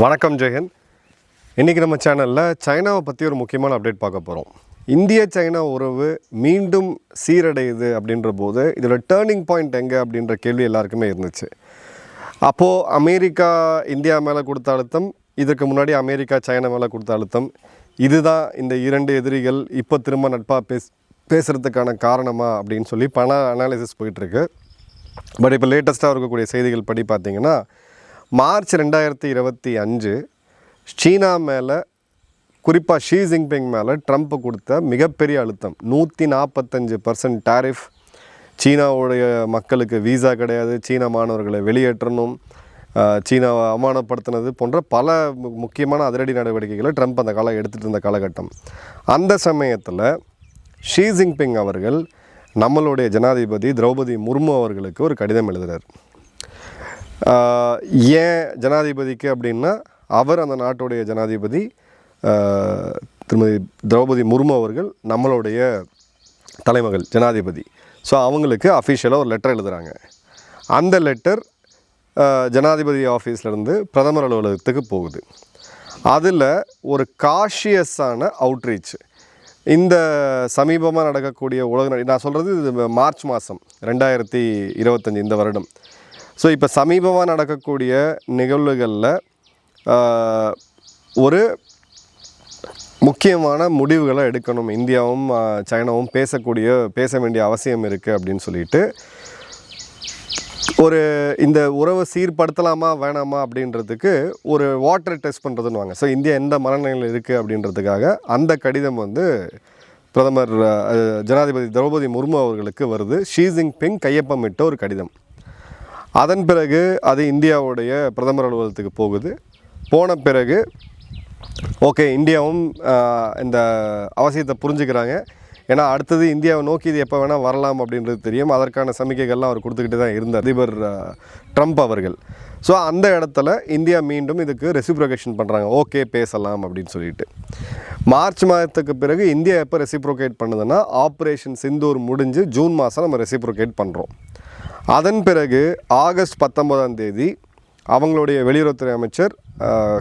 வணக்கம் ஜெயன் இன்றைக்கி நம்ம சேனலில் சைனாவை பற்றி ஒரு முக்கியமான அப்டேட் பார்க்க போகிறோம் இந்திய சைனா உறவு மீண்டும் சீரடையுது அப்படின்ற போது இதில் டேர்னிங் பாயிண்ட் எங்கே அப்படின்ற கேள்வி எல்லாருக்குமே இருந்துச்சு. அப்போது அமெரிக்கா இந்தியா மேலே கொடுத்த அழுத்தம் இதுக்கு முன்னாடி அமெரிக்கா சைனா மேலே கொடுத்த அழுத்தம் இதுதான் இந்த இரண்டு எதிரிகள் இப்போ திரும்ப நட்பாக பேஸ் பேசுகிறதுக்கான காரணமாக அப்படின்னு சொல்லி பல அனாலிசிஸ் போயிட்டுருக்கு பட் இப்போ லேட்டஸ்ட்டாக இருக்கக்கூடிய செய்திகள் படி பார்த்திங்கன்னா மார்ச் ரெண்டாயிரத்தி இருபத்தி அஞ்சு சீனா மேலே குறிப்பாக ஷீ ஜின்பிங் மேலே ட்ரம்ப் கொடுத்த மிகப்பெரிய அழுத்தம். நூற்றி நாற்பத்தஞ்சு பர்சன்ட் டாரிஃப் சீனாவுடைய மக்களுக்கு வீசா கிடையாது. சீன மாணவர்களை வெளியேற்றணும். சீனாவை அவமானப்படுத்தினது போன்ற பல மு- முக்கியமான அதிரடி நடவடிக்கைகளை ட்ரம்ப் அந்த காலம் எடுத்துகிட்டு இருந்த காலகட்டம். அந்த சமயத்தில் ஷீ ஜின்பிங் அவர்கள் நம்மளுடைய ஜனாதிபதி திரௌபதி முர்மு அவர்களுக்கு ஒரு கடிதம் எழுதுகிறார் ஏன் ஜனாதிபதிக்கு அப்படின்னா அவர் அந்த நாட்டுடைய ஜனாதிபதி திருமதி திரௌபதி முர்மு அவர்கள் நம்மளுடைய தலைமகள் ஜனாதிபதி. ஸோ அவங்களுக்கு அஃபிஷியலாக ஒரு லெட்டர் எழுதுகிறாங்க அந்த லெட்டர் ஜனாதிபதி ஆஃபீஸ்லேருந்து பிரதமர் அலுவலகத்துக்கு போகுது. அதில் ஒரு காஷியஸான அவுட்ரீச் இந்த சமீபமாக நடக்கக்கூடிய உலக நான் சொல்கிறது இது மார்ச் மாதம் ரெண்டாயிரத்தி இருபத்தஞ்சி இந்த வருடம். ஸோ இப்போ சமீபமாக நடக்கக்கூடிய நிகழ்வுகளில் ஒரு முக்கியமான முடிவுகளை எடுக்கணும். இந்தியாவும் சைனாவும் பேசக்கூடிய பேச வேண்டிய அவசியம் இருக்குது அப்படின்னு சொல்லிட்டு ஒரு இந்த உறவை சீர்படுத்தலாமா வேணாமா அப்படின்றதுக்கு ஒரு வாட்டர் டெஸ்ட் பண்ணுறதுன்னு வாங்க ஸோ இந்தியா எந்த மனநிலையில் இருக்குது அப்படின்றதுக்காக அந்த கடிதம் வந்து பிரதமர் ஜனாதிபதி திரௌபதி முர்மு அவர்களுக்கு வருது. ஷீ ஜின்பிங் கையொப்பமிட்ட ஒரு கடிதம். அதன் பிறகு அது இந்தியாவுடைய பிரதமர் அலுவலகத்துக்கு போகுது. போன பிறகு ஓகே இந்தியாவும் இந்த அவசியத்தை புரிஞ்சுக்கிறாங்க. ஏன்னா அடுத்தது இந்தியாவை நோக்கி இது எப்போ வேணால் வரலாம் அப்படின்றது தெரியும். அதற்கான சமிக்கைகள்லாம் அவர் கொடுத்துக்கிட்டு தான் இருந்தார் அதிபர் ட்ரம்ப் அவர்கள். ஸோ அந்த இடத்துல இந்தியா மீண்டும் இதுக்கு ரெசிப்ரோகேஷன் பண்ணுறாங்க ஓகே பேசலாம் அப்படின்னு சொல்லிட்டு. மார்ச் மாதத்துக்கு பிறகு இந்தியா எப்போ ரெசிப்ரோகேட் பண்ணுதுன்னா ஆப்ரேஷன் சிந்தூர் முடிஞ்சு ஜூன் மாதம் நம்ம ரெசிப்ரோகேட் பண்ணுறோம் அதன் பிறகு ஆகஸ்ட் பத்தொன்பதாம் தேதி அவங்களுடைய வெளியுறவுத்துறை அமைச்சர்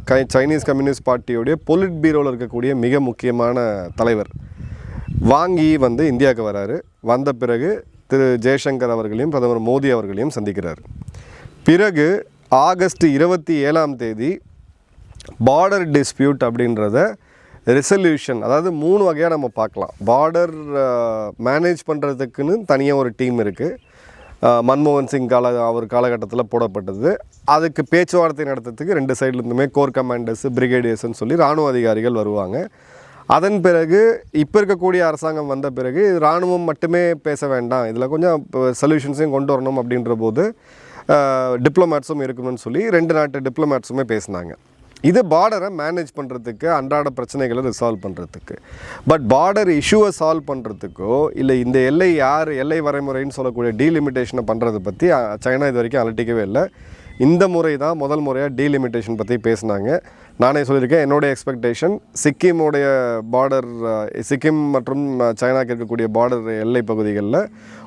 கை சைனீஸ் கம்யூனிஸ்ட் பார்ட்டியுடைய பொலிட் பீரோவில் இருக்கக்கூடிய மிக முக்கியமான தலைவர் வாங்கி வந்து இந்தியாவுக்கு வராரு. வந்த பிறகு திரு ஜெய்சங்கர் அவர்களையும் பிரதமர் மோடி அவர்களையும் சந்திக்கிறார். பிறகு ஆகஸ்ட் இருபத்தி ஏழாம் தேதி பார்டர் டிஸ்பியூட் அப்படின்றத ரெசல்யூஷன் அதாவது மூணு வகையாக நம்ம பார்க்கலாம். பார்டர் மேனேஜ் பண்ணுறதுக்குன்னு தனியாக ஒரு டீம் இருக்குது மன்மோகன் சிங் கால அவர் காலகட்டத்தில் போடப்பட்டது. அதுக்கு பேச்சுவார்த்தை நடத்துறதுக்கு ரெண்டு சைட்லேருந்துமே கோர் கமாண்டர்ஸ் பிரிகேடியர்ஸ்ன்னு சொல்லி இராணுவ அதிகாரிகள் வருவாங்க. அதன் பிறகு இப்போ இருக்கக்கூடிய அரசாங்கம் வந்த பிறகு இராணுவம் மட்டுமே பேச வேண்டாம். இதில் கொஞ்சம் சொல்யூஷன்ஸையும் கொண்டு வரணும் அப்படின்ற போது டிப்ளமேட்ஸும் இருக்கணும்னு சொல்லி ரெண்டு நாட்டு டிப்ளமேட்ஸுமே பேசினாங்க. இது பார்டரை மேனேஜ் பண்ணுறதுக்கு அன்றாட பிரச்சனைகளை ரிசால்வ் பண்ணுறதுக்கு பட் பார்டர் இஷ்யூவை சால்வ் பண்ணுறதுக்கோ இல்லை இந்த எல்லை யார் எல்லை வரைமுறைன்னு சொல்லக்கூடிய டீலிமிட்டேஷனை பண்ணுறதை பற்றி சைனா இது வரைக்கும் அலட்டிக்கவே இல்லை. இந்த முறை தான் முதல் முறையாக டீலிமிட்டேஷன் பற்றி பேசினாங்க. நானே சொல்லியிருக்கேன் என்னுடைய எக்ஸ்பெக்டேஷன் சிக்கிமுடைய பார்டர் சிக்கிம் மற்றும் சைனாவுக்கு சைனாக்கு இருக்கக்கூடிய பார்டர் எல்லை பகுதிகளில்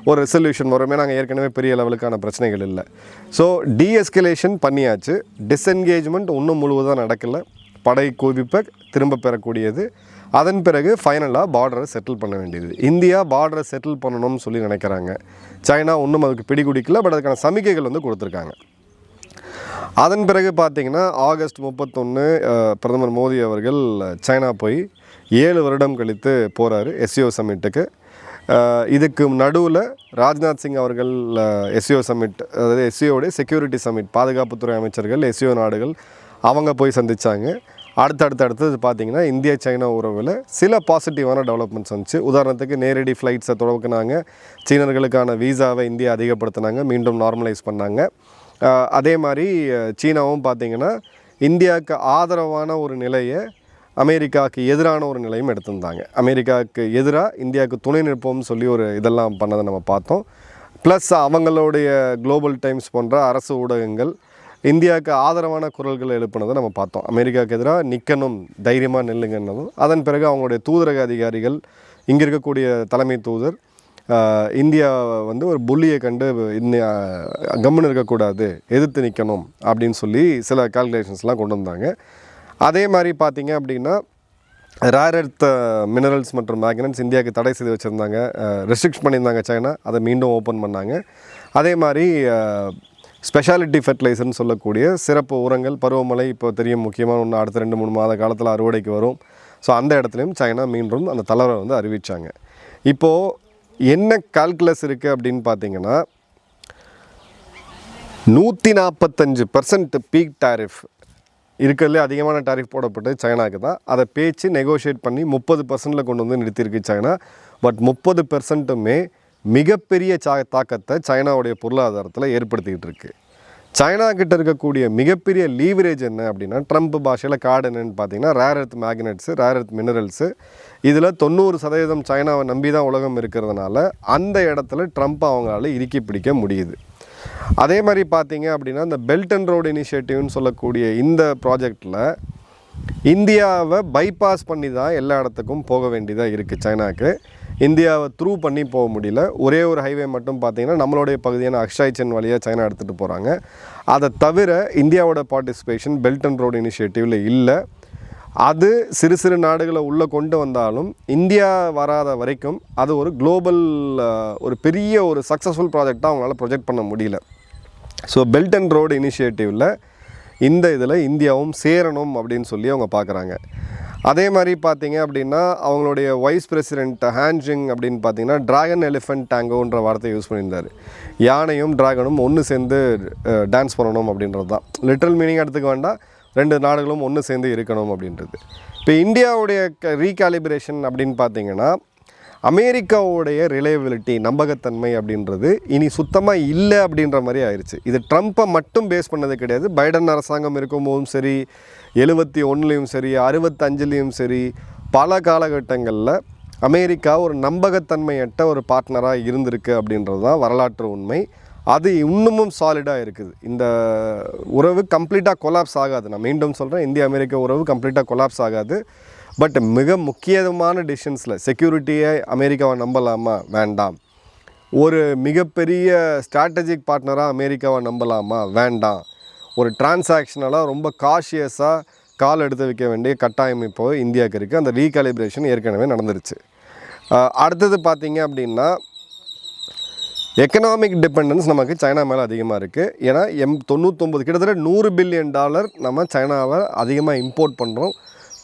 ஒரு ரெசல்யூஷன் வருமே. நாங்கள் ஏற்கனவே பெரிய லெவலுக்கான பிரச்சனைகள் இல்லை. ஸோ டீஎஸ்கலேஷன் பண்ணியாச்சு. டிஸ்என்கேஜ்மெண்ட் இன்னும் முழுவதும் நடக்கலை. படை குவிப்பை திரும்ப பெறக்கூடியது. அதன் பிறகு ஃபைனலாக பார்டரை செட்டில் பண்ண வேண்டியது. இந்தியா பார்டரை செட்டில் பண்ணணும்னு சொல்லி நினைக்கிறாங்க. சைனா இன்னும் அதுக்கு பிடி குடிக்கல பட் அதுக்கான சமிக்கைகள் வந்து கொடுத்துருக்காங்க. அதன் பிறகு பார்த்தீங்கன்னா ஆகஸ்ட் முப்பத்தொன்று பிரதமர் மோடி அவர்கள் சைனா போய் ஏழு வருடம் கழித்து போகிறாரு எஸ்சிஓ சம்மிட்டுக்கு இதுக்கு நடுவில் ராஜ்நாத் சிங் அவர்கள் எஸ்சிஓ சம்மிட் அதாவது எஸ்சிஓடைய செக்யூரிட்டி சம்மிட் பாதுகாப்புத்துறை அமைச்சர்கள் எஸ்சிஓ நாடுகள் அவங்க போய் சந்திச்சாங்க. அடுத்தடுத்து அடுத்தது பார்த்தீங்கன்னா இந்திய சைனா உறவில் சில பாசிட்டிவான டெவலப்மெண்ட்ஸ் வந்துச்சு. உதாரணத்துக்கு நேரடி ஃப்ளைட்ஸை தொடக்கினாங்க சீனர்களுக்கான வீசாவை இந்தியா அதிகப்படுத்தினாங்க. மீண்டும் நார்மலைஸ் பண்ணாங்க. அதே மாதிரி சீனாவும் பார்த்திங்கன்னா இந்தியாவுக்கு ஆதரவான ஒரு நிலையை அமெரிக்காவுக்கு எதிரான ஒரு நிலையும் எடுத்திருந்தாங்க. அமெரிக்காவுக்கு எதிராக இந்தியாவுக்கு துணை நிற்போம்னு சொல்லி ஒரு இதெல்லாம் பண்ணதை நம்ம பார்த்தோம். ப்ளஸ் அவங்களுடைய குளோபல் டைம்ஸ் போன்ற அரசு ஊடகங்கள் இந்தியாவுக்கு ஆதரவான குரல்களை எழுப்புனதை நம்ம பார்த்தோம். அமெரிக்காவுக்கு எதிராக நிற்கணும் தைரியமாக நில்லுங்கன்னதும் அதன் பிறகு அவங்களுடைய தூதரக அதிகாரிகள் இங்கே இருக்கக்கூடிய தலைமை தூதர் இந்தியா வந்து ஒரு புள்ளியை கண்டு இந்தியா கம்முன்னு இருக்கக்கூடாது எதிர்த்து நிற்கணும் அப்படின்னு சொல்லி சில கால்குலேஷன்ஸ்லாம் கொண்டு வந்தாங்க. அதே மாதிரி பார்த்தீங்க அப்படின்னா ரேர் எர்த் மினரல்ஸ் மற்றும் மேக்னட்ஸ் இந்தியாவுக்கு தடை செய்து வச்சுருந்தாங்க. ரெஸ்ட்ரிக்ட் பண்ணியிருந்தாங்க சைனா. அதை மீண்டும் ஓப்பன் பண்ணாங்க. அதே மாதிரி ஸ்பெஷாலிட்டி ஃபெர்டிலைசர்னு சொல்லக்கூடிய சிறப்பு உரங்கள் பருவமழை இப்போ தெரியும் முக்கியமான ஒன்று அடுத்த ரெண்டு மூணு மாத காலத்தில் அறுவடைக்கு வரும். ஸோ அந்த இடத்துலையும் சைனா மீண்டும் அந்த தலைவரை வந்து அறிவித்தாங்க இப்போது என்ன கால்குலஸ் இருக்குது அப்படின்னு பார்த்தீங்கன்னா நூற்றி நாற்பத்தஞ்சு பர்சன்ட் பீக் டாரிஃப் இருக்கிறதுலே அதிகமான டாரிஃப் போடப்பட்டது சைனாக்கு தான். அதை பேச்சு நெகோஷியேட் பண்ணி முப்பது பர்சன்ட்டில் கொண்டு வந்து நிறுத்தியிருக்கு சைனா. பட் முப்பது பெர்சன்ட்டுமே மிகப்பெரிய சா தாக்கத்தை சைனாவுடைய பொருளாதாரத்தில் ஏற்படுத்திக்கிட்டு இருக்கு. சைனா கிட்ட இருக்கக்கூடிய மிகப்பெரிய லீவரேஜ் என்ன அப்படின்னா ட்ரம்ப் பாஷையில் கார்டு என்னன்னு பார்த்தீங்கன்னா rare earth magnets rare earth minerals இதில் தொண்ணூறு சதவீதம் சைனாவை நம்பி தான் உலகம் இருக்கிறதுனால அந்த இடத்துல ட்ரம்ப் அவங்களால இறுக்கி பிடிக்க முடியுது. அதே மாதிரி பார்த்தீங்க அப்படின்னா இந்த பெல்ட் அண்ட் ரோடு இனிஷியேட்டிவ்னு சொல்லக்கூடிய இந்த ப்ராஜெக்டில் இந்தியாவை பைபாஸ் பண்ணி தான் எல்லா இடத்துக்கும் போக வேண்டியதாக இருக்குது சைனாக்கு. இந்தியாவை த்ரூ பண்ணி போக முடியல. ஒரே ஒரு ஹைவே மட்டும் பார்த்தீங்கன்னா நம்மளுடைய பகுதியான அக்ஷாய்ச்சன் வழியாக சைனா எடுத்துகிட்டு போகிறாங்க அதை தவிர இந்தியாவோட பார்ட்டிசிபேஷன் பெல்ட் அண்ட் ரோடு இனிஷியேட்டிவில் இல்லை. அது சிறு சிறு நாடுகளை உள்ளே கொண்டு வந்தாலும் இந்தியா வராத வரைக்கும் அது ஒரு குளோபல் ஒரு பெரிய ஒரு சக்ஸஸ்ஃபுல் ப்ராஜெக்டாக அவங்களால ப்ரொஜெக்ட் பண்ண முடியல. ஸோ பெல்ட் அண்ட் ரோடு இனிஷியேட்டிவில் இந்த இதில் இந்தியாவும் சேரணும் அப்படின்னு சொல்லி அவங்க பார்க்குறாங்க. அதே மாதிரி பார்த்தீங்க அப்படின்னா அவங்களுடைய வைஸ் பிரசிடென்ட் ஹேண்ட்ஜிங் அப்படின்னு பார்த்தீங்கன்னா டிராகன் எலிஃபென்ட் டேங்கோன்ற வார்த்தையை யூஸ் பண்ணியிருந்தார். யானையும் டிராகனும் ஒன்று சேர்ந்து டான்ஸ் பண்ணணும் அப்படின்றது தான். லிட்ரல் மீனிங் எடுத்துக்க வேண்டாம். ரெண்டு நாடுகளும் ஒன்று சேர்ந்து இருக்கணும் அப்படின்றது. இப்போ இந்தியாவுடைய ரீகாலிபிரேஷன் அப்படின்னு பார்த்தீங்கன்னா அமெரிக்காவுடைய ரிலையபிலிட்டி நம்பகத்தன்மை அப்படின்றது இனி சுத்தமாக இல்லை அப்படின்ற மாதிரி ஆயிடுச்சு இது ட்ரம்ப்பை மட்டும் பேஸ் பண்ணது கிடையாது. பைடன் அரசாங்கம் இருக்கும்போதும் சரி எழுபத்தி ஒன்றுலேயும் சரி அறுபத்தஞ்சுலேயும் சரி பல காலகட்டங்களில் அமெரிக்கா ஒரு நம்பகத்தன்மையற்ற ஒரு பார்ட்னராக இருந்திருக்கு அப்படின்றது தான் வரலாற்று உண்மை. அது இன்னமும் சாலிடாக இருக்குது. இந்த உறவு கம்ப்ளீட்டாக கொலாப்ஸ் ஆகாது. நான் மீண்டும் சொல்கிறேன் இந்திய அமெரிக்க உறவு கம்ப்ளீட்டாக கொலாப்ஸ் ஆகாது. பட் மிக முக்கியமான டிசிஷன்ஸில் செக்யூரிட்டியை அமெரிக்காவை நம்பலாமா? வேண்டாம். ஒரு மிகப்பெரிய ஸ்ட்ராட்டஜிக் பார்ட்னராக அமெரிக்காவை நம்பலாமா? வேண்டாம். ஒரு டிரான்சாக்ஷனலாக ரொம்ப காஷியஸாக கால் எடுத்து வைக்க வேண்டிய கட்டாயம் இப்போது இந்தியாவுக்கு இருக்குது அந்த ரீகாலிப்ரேஷன் ஏற்கனவே நடந்துருச்சு. அடுத்தது பார்த்தீங்க அப்படின்னா எக்கனாமிக் டிபெண்டன்ஸ் நமக்கு சைனா மேலே அதிகமாக இருக்குது ஏன்னா எம் தொண்ணூத்தொம்பது கிட்டத்தட்ட நூறு பில்லியன் டாலர் நம்ம சைனாவை அதிகமாக இம்போர்ட் பண்ணுறோம்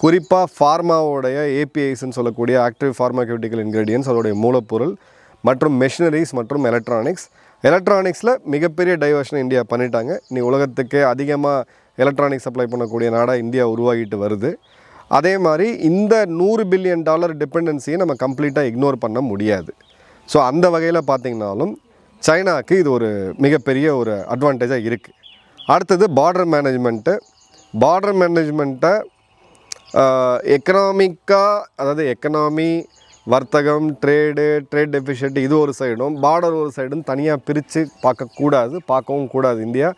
குறிப்பாக ஃபார்மாவோடைய ஏபிஐஸ்ன்னு சொல்லக்கூடிய ஆக்டிவ் ஃபார்மாக்யூட்டிக்கல் இன்க்ரீடியன்ஸ் அதோடைய மூலப்பொருள் மற்றும் மெஷினரிஸ் மற்றும் எலக்ட்ரானிக்ஸ் எலக்ட்ரானிக்ஸில் மிகப்பெரிய டைவர்ஷன் இந்தியா பண்ணிட்டாங்க. நீ உலகத்துக்கே அதிகமாக எலக்ட்ரானிக்ஸ் சப்ளை பண்ணக்கூடிய நாடாக இந்தியா உருவாகிட்டு வருது. அதே மாதிரி இந்த நூறு பில்லியன் டாலர் டிபெண்டன்சியை நம்ம கம்ப்ளீட்டாக இக்னோர் பண்ண முடியாது. ஸோ அந்த வகையில் பார்த்திங்கனாலும் சைனாக்கு இது ஒரு மிகப்பெரிய ஒரு அட்வான்டேஜாக இருக்குது அடுத்தது பார்டர் மேனேஜ்மெண்ட்டு பார்டர் மேனேஜ்மெண்ட்டை எக்கனாமிக்காக அதாவது எக்கனாமி வர்த்தகம் ட்ரேடு ட்ரேட் டெஃபிஷியன்ட் இது ஒரு சைடும் பார்டர் ஒரு சைடும் தனியாக பிரித்து பார்க்கக்கூடாது பார்க்கவும் கூடாது இந்தியா.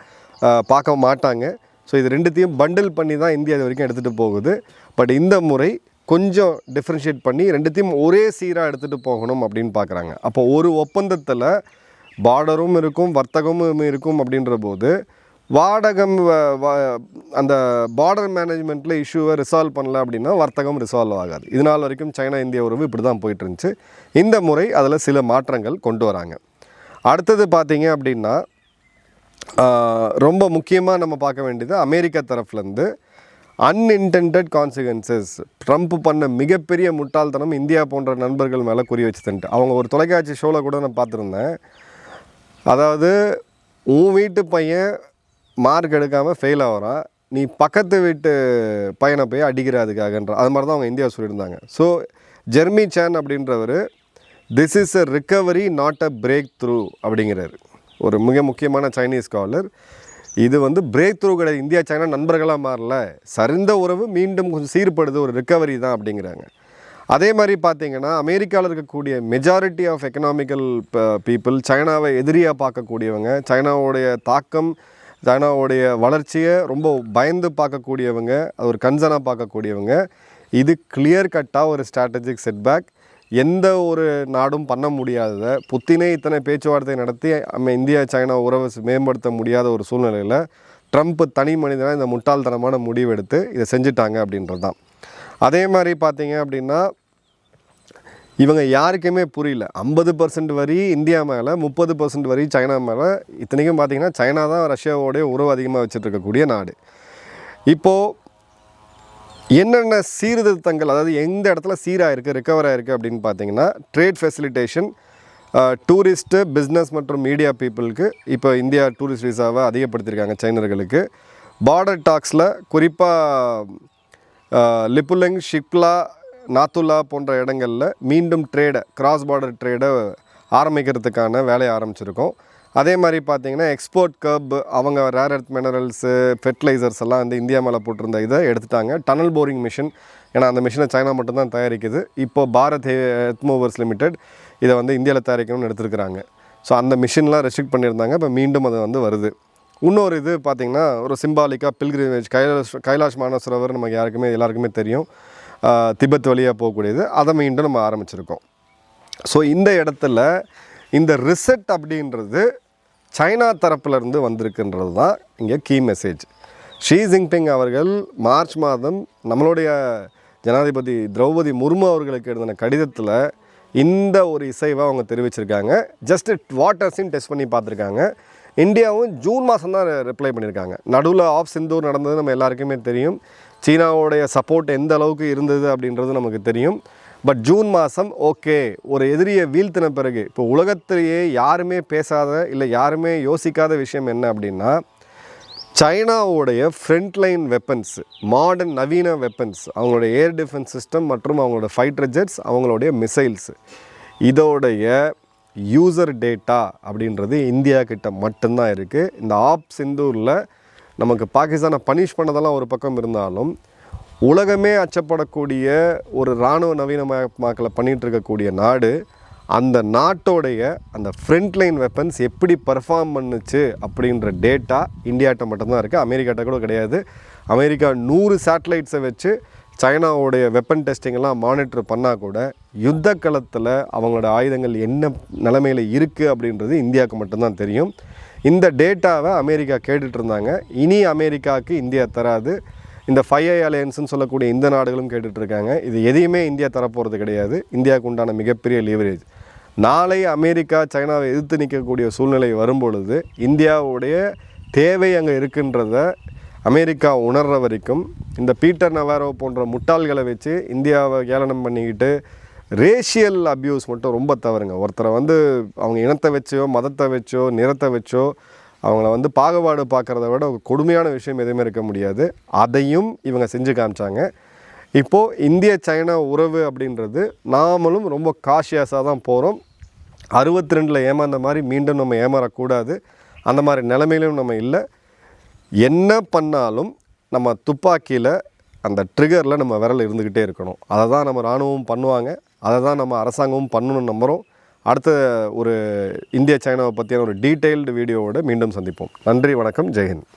பார்க்க மாட்டாங்க. ஸோ இது ரெண்டுத்தையும் பண்டில் பண்ணி தான் இந்தியா இது வரைக்கும் எடுத்துகிட்டு போகுது. பட் இந்த முறை கொஞ்சம் டிஃப்ரென்ஷியேட் பண்ணி ரெண்டுத்தையும் ஒரே சீராக எடுத்துகிட்டு போகணும் அப்படின்னு பார்க்குறாங்க அப்போ ஒரு ஒப்பந்தத்தில் பார்டரும் இருக்கும் வர்த்தகமும் இருக்கும் அப்படின்ற போது வாடகம் வ- அந்த பார்டர் மேனேஜ்மெண்ட்டில் இஷ்யூவை ரிசால்வ் பண்ணல அப்படின்னா வர்த்தகம் ரிசால்வ் ஆகாது. இது நாள் வரைக்கும் சைனா இந்திய உறவு இப்படி தான் போயிட்டு இருந்துச்சு இந்த முறை அதில் சில மாற்றங்கள் கொண்டு வராங்க. அடுத்தது பார்த்தீங்க அப்படின்னா ரொம்ப முக்கியமாக நம்ம பார்க்க வேண்டியது அமெரிக்கா தரப்புலேருந்து அன்இன்டென்டட் கான்சிக்வன்சஸ் ட்ரம்ப் பண்ண மிகப்பெரிய முட்டாள்தனம் இந்தியா போன்ற நண்பர்கள் மேலே குறி வச்சுதுன்ட்டு. அவங்க ஒரு தொலைக்காட்சி ஷோவில் கூட நான் பார்த்துருந்தேன். அதாவது உன் வீட்டு பையன் மார்க் எடுக்காமல் ஃபெயில் ஆகிறான். நீ பக்கத்து வீட்டு பையனை போய் அடிக்கிற அதுக்காகன்ற அது மாதிரி தான் அவங்க இந்தியா சொல்லியிருந்தாங்க. ஸோ ஜெர்மி சேன் அப்படின்றவர் this is a recovery not a breakthrough அப்படிங்கிறாரு. ஒரு மிக முக்கியமான சைனீஸ் காலர் இது வந்து பிரேக் த்ரூ கிடையாது. இந்தியா சைனா நண்பர்களாக மாறல. சரிந்த உறவு மீண்டும் கொஞ்சம் சீர்படுது. ஒரு ரிக்கவரி தான் அப்படிங்கிறாங்க. அதே மாதிரி பார்த்தீங்கன்னா அமெரிக்காவில் இருக்கக்கூடிய மெஜாரிட்டி ஆஃப் எக்கனாமிக்கல் பீப்புள் சைனாவை எதிரியாக பார்க்கக்கூடியவங்க சைனாவுடைய தாக்கம் சைனாவுடைய வளர்ச்சியை ரொம்ப பயந்து பார்க்கக்கூடியவங்க அது ஒரு கன்சர்னாக பார்க்கக்கூடியவங்க. இது கிளியர் கட்டாக ஒரு ஸ்ட்ராட்டஜிக் செட்பேக் எந்த ஒரு நாடும் பண்ண முடியாததை புத்தினே இத்தனை பேச்சுவார்த்தை நடத்தி நம்ம இந்தியா சைனா உறவை மேம்படுத்த முடியாத ஒரு சூழ்நிலையில் ட்ரம்ப் தனி மனிதனாக இந்த முட்டாள்தனமான முடிவெடுத்து இதை செஞ்சுட்டாங்க அப்படின்றது தான் அதே மாதிரி பார்த்தீங்க அப்படின்னா இவங்க யாருக்குமே புரியல. ஐம்பது பர்சன்ட் வரி இந்தியா மேலே முப்பது பர்சன்ட் வரி சைனா மேலே. இத்தனைக்கும் பார்த்தீங்கன்னா சைனா தான் ரஷ்யாவோடைய உறவு அதிகமாக வச்சுட்டு இருக்கக்கூடிய நாடு. இப்போது என்னென்ன சீர்திருத்தங்கள் அதாவது எந்த இடத்துல சீராக இருக்குது ரிகவர் ஆகிருக்கு அப்படின்னு பார்த்தீங்கன்னா ட்ரேட் ஃபெசிலிட்டேஷன் டூரிஸ்ட்டு பிஸ்னஸ் மற்றும் மீடியா பீப்புளுக்கு இப்போ இந்தியா டூரிஸ்ட் விசாவை அதிகப்படுத்தியிருக்காங்க சைனர்களுக்கு. பார்டர் டாக்ஸில் குறிப்பாக லிப்புலங் ஷிப்லா நாத்துலா போன்ற இடங்களில் மீண்டும் ட்ரேடை கிராஸ் பார்டர் ட்ரேடை ஆரம்பிக்கிறதுக்கான வேலையை ஆரம்பிச்சிருக்கோம். அதே மாதிரி பார்த்தீங்கன்னா எக்ஸ்போர்ட் கர்ப் அவங்க ரேர் எர்த் மினரல்ஸு ஃபெர்டிலைசர்ஸ் எல்லாம் வந்து இந்தியா மேலே போட்டிருந்த இதை எடுத்துட்டாங்க. டனல் போரிங் மிஷின் ஏன்னா அந்த மிஷினை சைனா மட்டும்தான் தயாரிக்குது. இப்போ பாரத் எர்த் மூவர்ஸ் லிமிடெட் இதை வந்து இந்தியாவில் தயாரிக்கணும்னு எடுத்துருக்குறாங்க. ஸோ அந்த மிஷின்லாம் ரெஸ்ட்ரிக்ட் பண்ணியிருந்தாங்க. இப்போ மீண்டும் அது வந்து வருது. இன்னொரு இது பார்த்திங்கன்னா ஒரு சிம்பாலிக்காக பில்கிரிமேஜ் கைலாஷ் கைலாஷ் மானசரவர் நமக்கு யாருக்குமே எல்லாருக்குமே தெரியும். திபெத் வழியாக போகக்கூடியது. அதை மீண்டும் நம்ம ஆரம்பிச்சிருக்கோம். ஸோ இந்த இடத்துல இந்த ரிசெட் அப்படின்றது சைனா தரப்புலேருந்து வந்திருக்குன்றது தான் இங்கே கீ மெசேஜ் ஷீ ஜின்பிங் அவர்கள் மார்ச் மாதம் நம்மளுடைய ஜனாதிபதி திரௌபதி முர்மு அவர்களுக்கு எழுதின கடிதத்தில் இந்த ஒரு இசைவை அவங்க தெரிவிச்சிருக்காங்க. ஜஸ்ட் வாட்டர்ஸையும் டெஸ்ட் பண்ணி பார்த்துருக்காங்க. இந்தியாவும் ஜூன் மாதம் தான் ரிப்ளை பண்ணியிருக்காங்க. நடுவில் ஆஃப் சிந்தூர் நடந்தது நம்ம எல்லாருக்குமே தெரியும். சீனாவுடைய சப்போர்ட் எந்த அளவுக்கு இருந்தது அப்படின்றது நமக்கு தெரியும். பட் ஜூன் மாதம் ஓகே ஒரு எதிரியை வீழ்த்தின பிறகு இப்போ உலகத்திலேயே யாருமே பேசாத இல்லை யாருமே யோசிக்காத விஷயம் என்ன அப்படின்னா சைனாவுடைய ஃப்ரண்ட்லைன் வெப்பன்ஸ் மாடர்ன் நவீன வெப்பன்ஸ் அவங்களுடைய ஏர் டிஃபென்ஸ் சிஸ்டம் மற்றும் அவங்களோட ஃபைட்டர் ஜெட்ஸ் அவங்களுடைய மிசைல்ஸ் இதோடைய யூசர் டேட்டா அப்படின்றது இந்தியா கிட்ட மட்டும்தான் இருக்குது இந்த ஆப் சிந்தூரில் நமக்கு பாகிஸ்தானை பனிஷ் பண்ணதெல்லாம் ஒரு பக்கம் இருந்தாலும் உலகமே அச்சப்படக்கூடிய ஒரு இராணுவ நவீனமயமாக்கலை பண்ணிகிட்டு இருக்கக்கூடிய நாடு அந்த நாட்டோடைய அந்த ஃப்ரண்ட்லைன் வெப்பன்ஸ் எப்படி பர்ஃபார்ம் பண்ணுச்சு அப்படின்ற டேட்டா இந்தியாட்ட மட்டும்தான் இருக்குது அமெரிக்காட்ட கூட கிடையாது. அமெரிக்கா நூறு சேட்டலைட்ஸை வச்சு சைனாவுடைய வெப்பன் டெஸ்டிங்கெல்லாம் மானிட்டர் பண்ணால் கூட யுத்த களத்தில் அவங்களோட ஆயுதங்கள் என்ன நிலமையில் இருக்குது அப்படின்றது இந்தியாவுக்கு மட்டும்தான் தெரியும். இந்த டேட்டாவை அமெரிக்கா கேட்டுட்ருந்தாங்க இனி அமெரிக்காவுக்கு இந்தியா தராது. இந்த ஃபைவ் ஐ அலையன்ஸ்னு சொல்லக்கூடிய இந்த நாடுகளும் கேட்டுட்ருக்காங்க. இது எதையுமே இந்தியா தரப்போகிறது கிடையாது. இந்தியாவுக்கு உண்டான மிகப்பெரிய லீவரேஜ் நாளை அமெரிக்கா சைனாவை எதிர்த்து நிற்கக்கூடிய சூழ்நிலை வரும்பொழுது இந்தியாவுடைய தேவை அங்கே இருக்கின்றத அமெரிக்கா உணர்ற வரைக்கும் இந்த பீட்டர் நவாரோ போன்ற முட்டாள்களை வச்சு இந்தியாவை ஏளனம் பண்ணிக்கிட்டு ரேஷியல் அப்யூஸ் மட்டும் ரொம்ப தவறுங்க. ஒருத்தரை வந்து அவங்க இனத்தை வச்சோ மதத்தை வச்சோ நிறத்தை வச்சோ அவங்கள வந்து பாகுபாடு பார்க்குறத விட கொடுமையான விஷயம் எதுவுமே இருக்க முடியாது. அதையும் இவங்க செஞ்சு காமிச்சாங்க. இப்போது இந்திய சைனா உறவு அப்படின்றது நாமளும் ரொம்ப காஷியஸாக தான் போகிறோம் அறுபத்தி ரெண்டில் ஏமாந்த மாதிரி மீண்டும் நம்ம ஏமாறக்கூடாது. அந்த மாதிரி நிலைமையிலும் நம்ம இல்லை. என்ன பண்ணாலும் நம்ம துப்பாக்கியில் அந்த ட்ரிகரில் நம்ம விரல் இருந்துக்கிட்டே இருக்கணும். அதை தான் நம்ம இராணுவம் பண்ணுவாங்க. அதை தான் நம்ம அரசாங்கமும் பண்ணணும்னு நம்புகிறோம் அடுத்த ஒரு இந்திய சைனாவை பற்றியான ஒரு டீட்டெயில்டு வீடியோவோடு மீண்டும் சந்திப்போம். நன்றி வணக்கம் ஜெய்ஹிந்த்